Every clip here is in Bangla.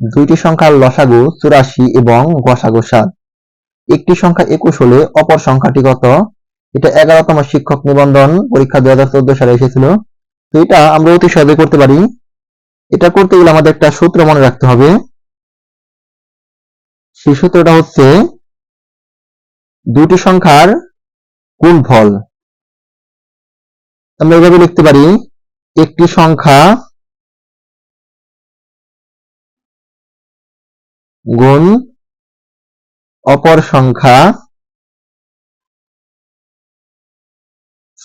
দুইটি সংখ্যার লসাগু চুরাশি এবং গসাগু সাত। একটি সংখ্যা একুশ হলে অপর সংখ্যাটি কত? এটা এগারোতম শিক্ষক নিবন্ধন পরীক্ষা দুই হাজার চোদ্দ সালে এসেছিল। তো এটা আমরা অতি সহজে করতে পারি। এটা করতে গেলে আমাদের একটা সূত্র মনে রাখতে হবে। সেই সূত্রটা হচ্ছে দুটি সংখ্যার গুণফল। আমরা এভাবে লিখতে পারি, একটি সংখ্যা গুণ অপর সংখ্যা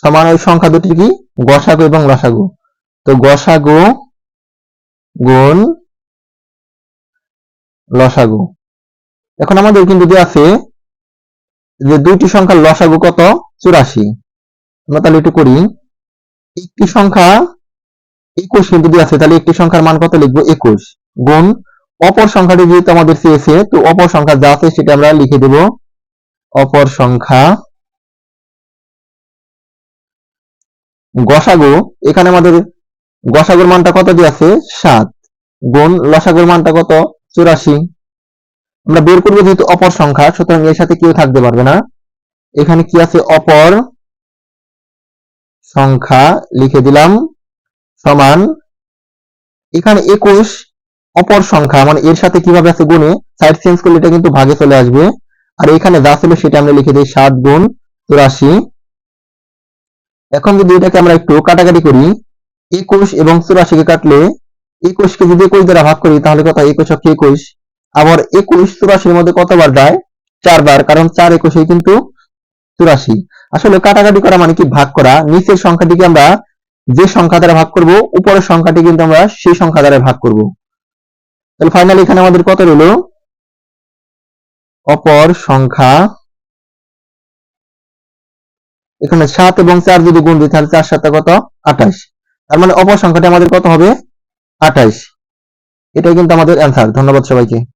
সমান ওই সংখ্যা দুটি কি? গসাগু এবং লসাগু তো গসাগু গুণ লসাগু এখন আমাদের কিন্তু দেওয়া আছে যে দুইটি সংখ্যার লসাগু কত? চুরাশি। আমরা তাহলে একটু করি। একটি সংখ্যা একুশ কিন্তু দেওয়া আছে, তাহলে একটি সংখ্যার মান কত লিখব? একুশ। গুণ অপর সংখ্যাটি যেহেতু আমাদের চেয়েছে তো অপর সংখ্যা যা আছে সেটা আমরা লিখে দেব। অপর সংখ্যা গসাগু, এখানে আমাদের গসাগুর মানটা কত দিয়ে আছে? সাত। গুণ লসাগুর মানটা কত? চুরাশি। আমরা বের করব যেহেতু অপর সংখ্যা, সুতরাং এর সাথে কেউ থাকতে পারবে না। এখানে কি আছে? অপর সংখ্যা লিখে দিলাম। সমান এখানে একুশ অপর সংখ্যা মানে এর সাথে কীভাবে আছে গুণে সাইড চেঞ্জ করলে এটা কিন্তু ভাগে চলে আসবে। আর এখানে যা ছিল সেটা আমরা লিখে দিই সাত গুণ চুরাশি। এখন যদি এটাকে আমরা একটু কাটাকাটি করি, একুশ এবং চুরাশিকে কাটলে একুশকে যদি একুশ দ্বারা ভাগ করি, তাহলে কত একুশ হচ্ছে একুশ। আবার একুশ চুরাশির মধ্যে কতবার যায়? চারবার, কারণ চার একুশে কিন্তু চুরাশি। আসলে কাটাকাটি করা মানে কি? ভাগ করা। নিচের সংখ্যাটিকে আমরা যে সংখ্যা দ্বারা ভাগ করব, উপরের সংখ্যাটি কিন্তু আমরা সেই সংখ্যা দ্বারা ভাগ করব। তাহলে ফাইনালি এখানে আমাদের কত রইল? অপর সংখ্যা এখানে সাত এবং চার যদি গুণ দিই, তাহলে চার সাতটা কত? আঠাশ। তার মানে অপর সংখ্যাটা আমাদের কত হবে? আঠাশ। এটাই কিন্তু আমাদের অ্যান্সার ধন্যবাদ সবাইকে।